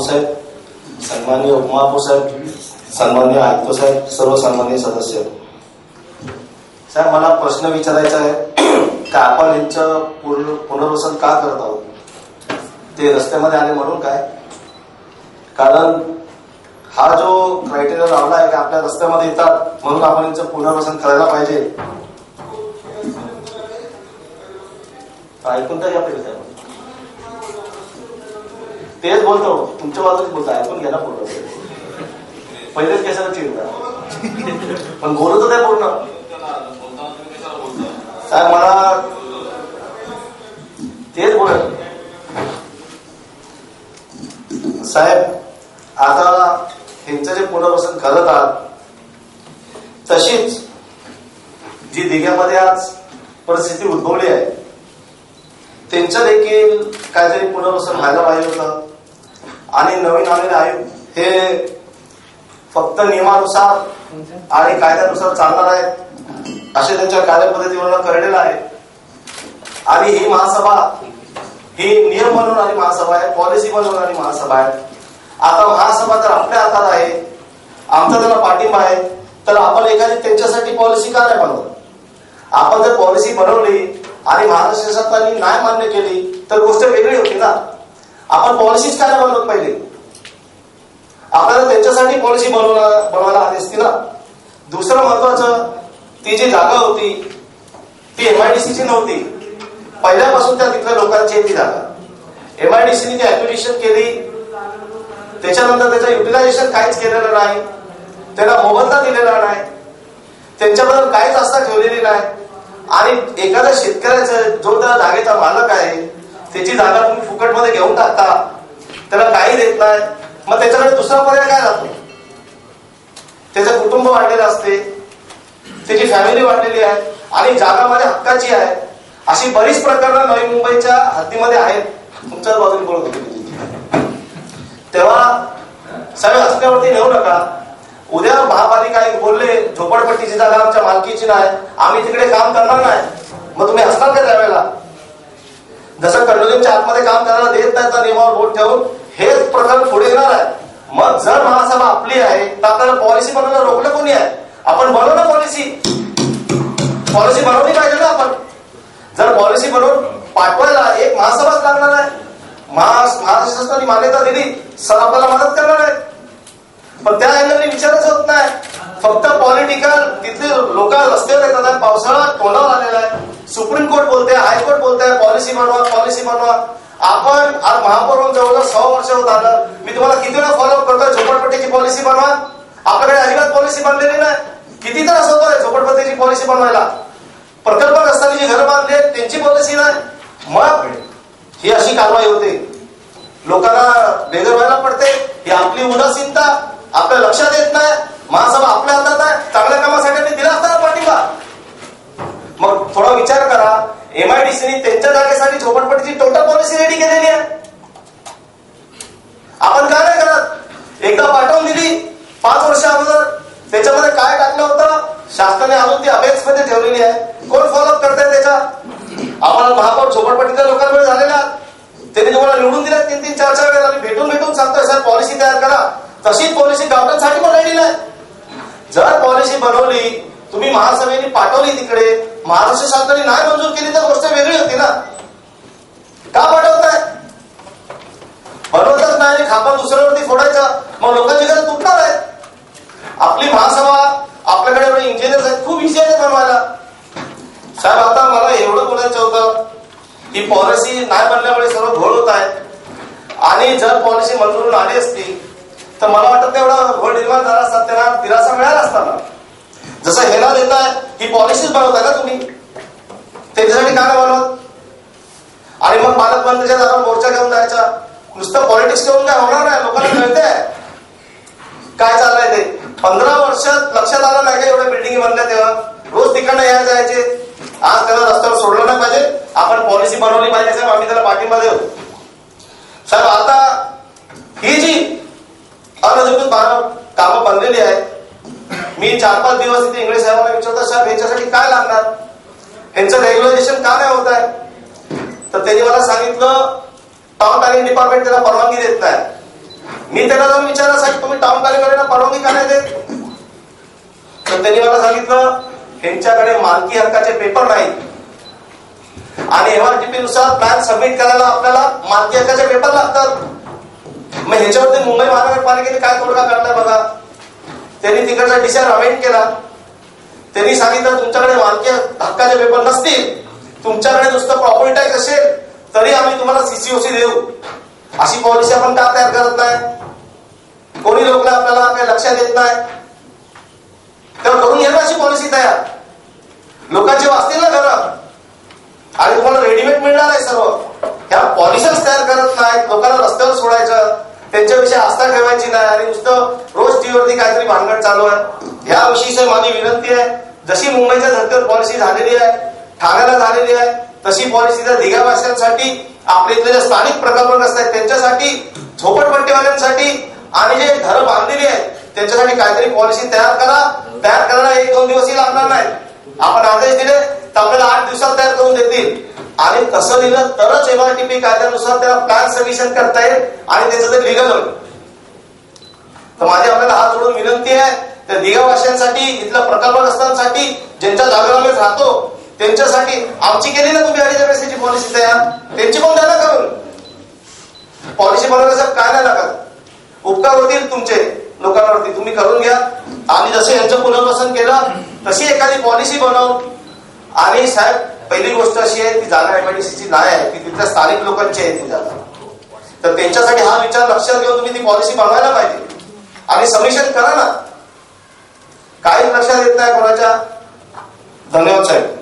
साहेब सन्मान्य उपमहापौर साहेब सन्माननीय आयुक्त साहेब सर्व सन्मान्य सदस्य. साहेब मला प्रश्न विचारायचा आहे का आपण यांचं पूर्ण पुनर्वसन का करत आहोत? ते रस्त्यामध्ये आले म्हणून काय? कारण हा जो क्रायटेरिया लावला आहे की आपल्या रस्त्यामध्ये येतात म्हणून आपण यांचं पुनर्वसन करायला पाहिजे. ऐकून तर या तेच बोलतो तुमच्या बाजूच बोलतो ऐकून घ्यायला पूर्ण पहिलेच कशाला चिडता पण बोलत नाही पूर्ण. साहेब मला तेच बोलत साहेब आता ह्यांचं जे पुनर्वसन करत आहात तशीच जी दिघ्यामध्ये आज परिस्थिती उद्भवली आहे त्यांचं देखील काहीतरी पुनर्वसन व्हायला पाहिजे होतं. आणि नवीन आलेले आयुक्त हे फक्त नियमानुसार आणि कायद्यानुसार चालणार आहेत असे त्यांच्या कार्यपद्धतीवर कळलेलं आहे. आणि ही महासभा ही नियम बनवणारी महासभा आहे पॉलिसी बनवणारी महासभा आहे. आता महासभा तर आपल्या हातात आहे. आमचा त्याला पाठिंबा आहे. तर आपण एखादी त्यांच्यासाठी पॉलिसी का नाही बनवत? आपण जर पॉलिसी बनवली आणि महाराष्ट्र शासनाने नाही मान्य केली तर गोष्ट वेगळी होती ना? आपण पॉलिसीच काय बनवत पहिले आपल्याला त्यांच्यासाठी पॉलिसी बनवला बनवायला आली असती ना? दुसरं महत्वाचं ती जी जागा होती ती एमआयडीसीची नव्हती. पहिल्यापासून त्या तिथल्या लोकांची आहे ती जागा. एमआयडीसीने ती ऍप्लिकेशन केली. त्याच्यानंतर त्याचं युटिलायझेशन काहीच केलेलं नाही. त्याला मोबदला दिलेला नाही. त्यांच्याबद्दल काहीच आस्था ठेवलेली नाही. आणि एखाद्या शेतकऱ्याचं जो त्या जागेचा त्याची जागा तुम्ही फुकटमध्ये घेऊन टाकता. त्याला काही देत नाही. मग त्याच्याकडे दुसरा पर्याय काय राहतो? त्याचं कुटुंब वाढलेलं असते. त्याची फॅमिली वाढलेली आहे. आणि जागा माझ्या हक्काची आहे. अशी बरीच प्रकरणं नवी मुंबईच्या हद्दीमध्ये आहेत. तुमच्याच बाजूने बोलत होते तेव्हा सगळे हसण्यावरती नेऊ नका. उद्या महापालिका एक बोलले झोपडपट्टीची जागा आमच्या मालकीची नाही. आम्ही तिकडे काम करणार नाही. मग तुम्ही हसणार का त्यावेळेला? जसं कंडोलिमच्या आतमध्ये काम करायला देत नाही तर नियमावर बोट ठेवून हेच प्रकरण पुढे येणार आहे. मग जर महासभा आपली आहे तर आपल्याला पॉलिसी बनवायला रोखलं कोणी आहे? आपण बनवू ना पॉलिसी पॉलिसी बनवली पाहिजे ना आपण. जर पॉलिसी बनवून पाठवायला एक महासभाच लागणार आहे. महा महाराष्ट्र शासनाने मान्यता दिली सर आपल्याला मदत करणार आहे पण त्या अँगलने विचारच होत नाही. फक्त पॉलिटिकल तिथले लोक रस्त्यावर येतात आहे, पावसाळा तोंडावर आलेला आहे सुप्रीम कोर्ट बोलते हायकोर्ट बोलते पॉलिसी बनवा पॉलिसी बनवा आपण आज महापौर होऊन जवळजवळ सहा वर्ष होत आलं मी तुम्हाला किती वेळा फॉलोअप करतोय झोपडपट्टीची पॉलिसी बनवा आपल्याकडे अजिबात पॉलिसी बनलेली नाही. किती त्रास होतोय झोपडपट्टीची पॉलिसी बनवायला प्रकल्प प्रकल्पग्रस्तांनी जी घरं बांधले त्यांची पॉलिसी नाही. मग ही अशी कारवाई होते. लोकांना बेघर व्हायला पडते. ही आपली उदासीनता आपल्या लक्षात येत नाही. महासभा आपल्या हातात आहे चांगल्या कामासाठी मी दिला असता ना पाठिंबा मग थोडा विचार करा पॉलिसीने त्यांच्या जागेसाठी झोपडपट्टीची टोटल पॉलिसी रेडी केलेली आहे. आपण काय नाही करत? एकदा पाठवून दिली पाच वर्ष अगोदर त्याच्यामध्ये काय टाकलं होतं? शासनाने अजून ती अभ्यास मध्ये ठेवलेली आहे. कोण फॉलोअप करताय त्याचा आम्हाला महापौर झोपडपट्टीच्या लोकांमुळे झालेला. त्यांनी तुम्हाला निवडून दिल्या तीन तीन चार चार वेळेला आम्ही भेटून भेटून सांगतोय सर पॉलिसी तयार करा. तशीच पॉलिसी गावठांसाठी पण रेडी नाही. जर पॉलिसी बनवली तुम्ही महासभेने पाठवली तिकडे महाराष्ट्र शासनाने नाही मंजूर केली तर गोष्ट वेगळी होती ना. का पाठवताय बनवतच नाही आणि खापा दुसऱ्यावरती फोडायचा. मग लोकांची गरज तुटणार आहे आपली महासभा आपल्याकडे एवढे इंजिनियर्स आहेत खूप विषय आहेत बनवायला. साहेब आता मला एवढं बोलायचं होतं ही पॉलिसी नाही बनल्यामुळे सर्व घोळ होत आहे. आणि जर पॉलिसी मंजूरून आली असती तर मला वाटत नाही एवढा घोळ निर्माण झाला असता त्यांना दिलासा मिळाला असताना जसं हेला देत आहे ही पॉलिसीच बनवता का तुम्ही? त्याच्यासाठी काय नाही बनवत? आणि मग पालकमंत्रीच्या दारावर मोर्चा घेऊन जायचा. नुसतं पॉलिटिक्स घेऊन काय होणार नाही? लोकांना कळतंय. काय चाललंय ते? पंधरा वर्षात लक्षात आलं नाही का एवढ्या बिल्डिंग बनल्या तेव्हा? रोज तिकडनं या जायचे. आज त्याला रस्त्यावर सोडलं नाही पाहिजे. आपण पॉलिसी बनवली पाहिजे साहेब. आम्ही त्याला पाठिंबा देऊ. साहेब आता ही जी अनधिकृत कामं बनलेली आहेत मी चार पाच दिवस इथे इंग्लिश साहेबांना विचारतो साहेब ह्याच्यासाठी काय लागणार? ह्यांचं रेग्युलेशन का नाही होत आहे? तर त्यांनी मला सांगितलं टाउन प्लॅनिंग डिपार्टमेंट त्याला परवानगी देत नाही. मी त्याला जाऊन विचारलं साहेब तुम्ही टाउन प्लॅनिंग परवानगी का नाही देत? तर त्यांनी मला सांगितलं ह्यांच्याकडे मालकी हक्काचे पेपर नाहीत आणि एमआरटीपी नुसार प्लॅन सबमिट करायला आपल्याला मालकी हक्काचे पेपर लागतात. मग ह्याच्यावरती मुंबई महानगरपालिकेने काय तोडगा काढलाय बघा. त्यांनी तिकडचा डिसिजन अमेंड केला. त्यांनी सांगितलं तुमच्याकडे मालकी हक्काचे पेपर नसतील. तुमच्याकडे नुसतं प्रॉपर्टी टॅक्स असेल तरी आम्ही तुम्हाला सीसीओसी देऊ. अशी पॉलिसी आपण का तयार करत नाही? कोणी लोक आपल्याला काही लक्षात येत नाही? तर करून घ्या अशी पॉलिसी तयार. लोकांचे वाचतील ना घरं आणि तुम्हाला रेडीमेड मिळणार आहे सर्व. ह्या पॉलिसीच तयार करत नाहीत. लोकांना रस्त्यावर सोडायचं. त्यांच्याविषयी आस्था ठेवायची नाही आणि नुसतं रोज टीव्हीवरती काहीतरी भानगड चालू आहे. ह्याविषयी माझी विनंती आहे जशी मुंबईच्या धर्तीवर पॉलिसी झालेली आहे ठाण्याला झालेली आहे तशी पॉलिसी त्या दिघावासियांसाठी आपल्या इथले जे स्थानिक प्रकल्प आहेत त्यांच्यासाठी झोपडपट्टीवाल्यांसाठी आणि जे घरं बांधलेली आहेत त्यांच्यासाठी काहीतरी पॉलिसी तयार करा. तयार करायला एक दोन दिवसही लागणार नाही आपण आदेश दिले तर आपल्याला आठ दिवसात तयार करून देतील. आणि तसं लिहिलं तरच एमआरटीपी कायद्यानुसार त्याला प्लॅन सबमिशन करता येईल आणि त्याचं ते लिगल होईल तर माझी आपल्याला हात जोडून विनंती आहे त्या दिगावाशांसाठी इथल्या प्रकल्पग्रस्तांसाठी ज्यांच्या जागेवर आम्ही राहतो त्यांच्यासाठी आमची केली ना तुम्ही अडीच पैशाची पॉलिसी तयार? त्यांची पण द्या ना करून पॉलिसी बनवण्यासाठी काय नाही लागत. उपकार होतील तुमचे लोकांवरती. तुम्ही करून घ्या. आणि जसे यांचं पुनर्वसन केलं तशी एखादी पॉलिसी बनव आणि साहेब पहिली गोष्ट अशी आहे ती जागा एमआयडीसीची नाही आहे ती तिथल्या स्थानिक लोकांची आहे ती जागा. तर त्यांच्यासाठी हा विचार लक्षात घेऊन तुम्ही ती पॉलिसी बनवायला पाहिजे. आणि सबमिशन करा ना. काहीच लक्षात येत नाही कोणाच्या. धन्यवाद साहेब.